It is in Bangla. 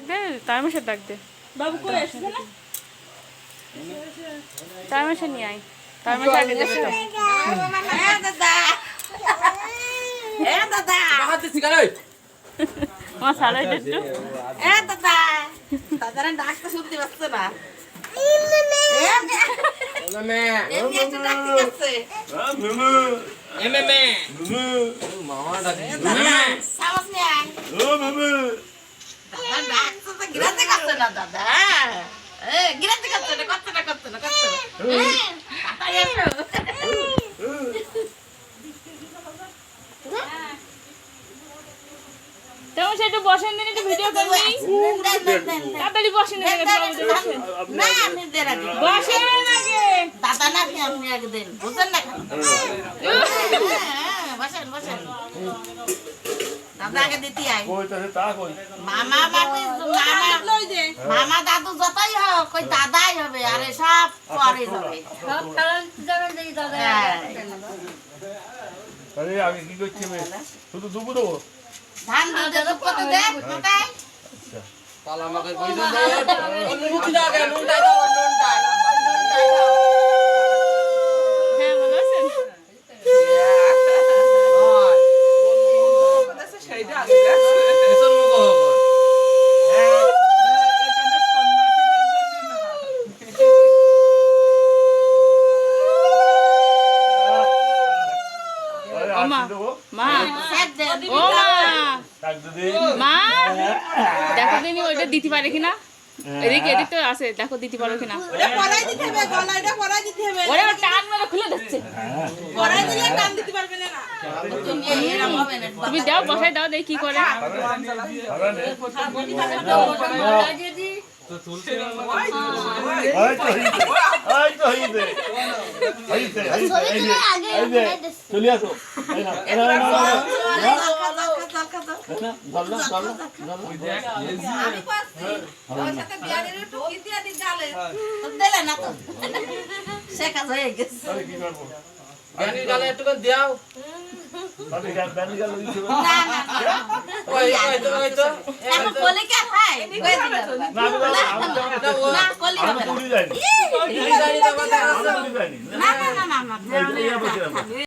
ডাক দে তারমেশের ডাক দে। বাবু কই আসছে না তারমেশে নিয়ে আয়। তারমেশে আগে দেবে তো। হ্যাঁ দাদা। হ্যাঁ দাদা হাতে সিগারে আমার সারাই দে একটু হ্যাঁ দাদা। দাদারা ডাকতে শুনতে পাচ্ছে না। মে। মে মামা ডাকি দাদা সাহস নিয়ে আয় দাদা ডাকছে তো গিরাতে করছে না দাদা। এ গিরাতে করছে না করছে না করছে না করছে না। তাড়াতাড়ি এসো তারমেশে একটু বসেন দিন একটু ভিডিও করবি দেন, দেন, দেন, দেন। তাড়াতাড়ি বসেন দেন, আগে দেন, বাবুদের বসেন না আপনি দেন আগে। দাদা না আপনি আপনি আগে না বসেন বসেন। দাদা আগে দিতে আয় মামা বাবু মামা মামা দাদু যতই হোক ওই দাদাই হবে আরে সব পরে হ্যাঁ। আরে আমি কি করছি শুধু দুপুর দেবো? ধান দুধে দুধ কত দে কোথায় তাহলে আমাকে কইছেন তো নুনটি দাও নুন দাও নুন হ্যাঁ ভালো আছেন এসব মুখ হবে আরে ও মা। মা ও মা দিদি দেখো দিনি ওইটা দিতে পারে কিনা এদিকে এদিক তো আছে দেখো দিতে পারো কিনা পরাই দিতে হবে গলাটা পরাই দিতে হবে ওরে টান মেরে খুলে দিচ্ছে পরাই দিলে টান দিতে পারবে না তুমি দাও বসাই দাও দেখি কি করে তো তো হইছে। চলে আসো। এই না এই না এই না, দাও? না না ওই ওই তো ওই তো। এখন কে না, না না। না